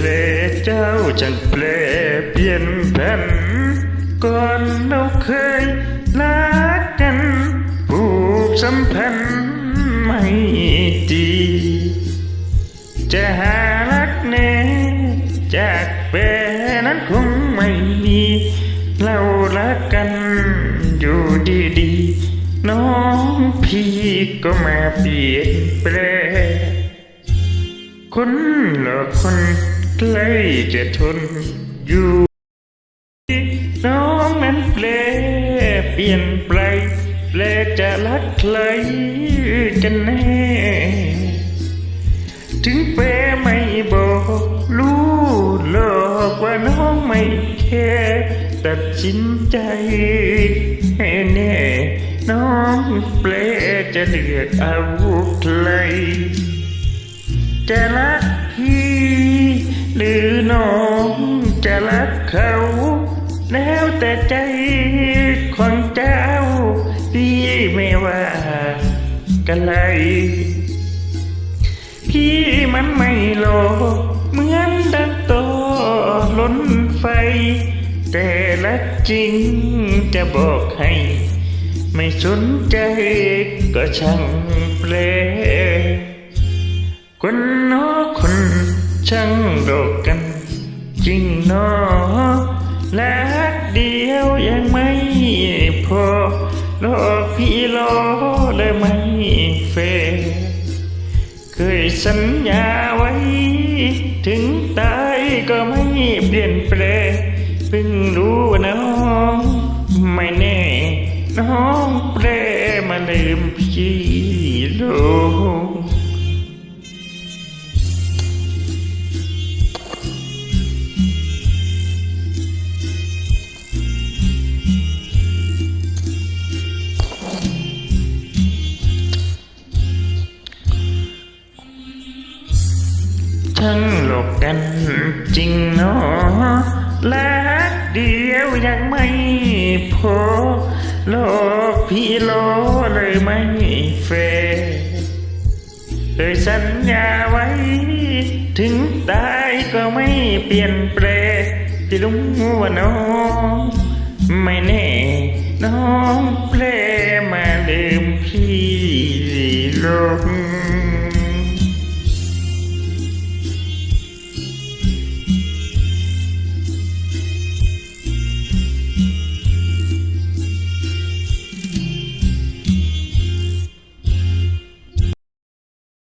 เลเจ้าจังแปลเปลี่ยนแผนก่อนเราเคยรักกันผูกสัมพันธ์ไม่ดีจะหารักแน่จากแปนั้นคงไม่มีเรารักกันอยู่ดีๆน้องพี่ก็มาเปลี่ยนแปลคนหลอกคน ใกล้จะทนอยู่น้องนั้นแปลเปลี่ยนไปแปลจะรักใครกันแน่ ถึงเปรไม่บอกรู้หลอกว่าน้องไม่แค่ตัดสินใจให้แน่น้องเปลจะเลือกเอาใครจะรัก หรือน้องจะรักเขา แล้วแต่ใจของเจ้าพี่ไม่ว่ากันเลยพี่มันไม่โลภเหมือนดังโตล้นไฟ แต่ละจริงจะบอกให้ ไม่สนใจก็ช่างเปลคนนอคน ช่างดกกัน จริงเนอและเดียวยังไม่พอรอพี่รอเลยไม่เฟเคยสัญญาไว้ ถึงตายก็ไม่เปลี่ยนแปลงเพิ่งรู้ว่าน้องไม่แน่ น้องแปลมาลืมพี่ลง ทั้งหลบกันจริงเนาะและเดียวยังไม่พอโลกพี่โลเลยไม่เฟเคยสัญญาไว้ ถึงตายก็ไม่เปลี่ยนแปลงที่ลุงว่าน้อง ไม่แน่ น้องแปลมาลืมพี่ลง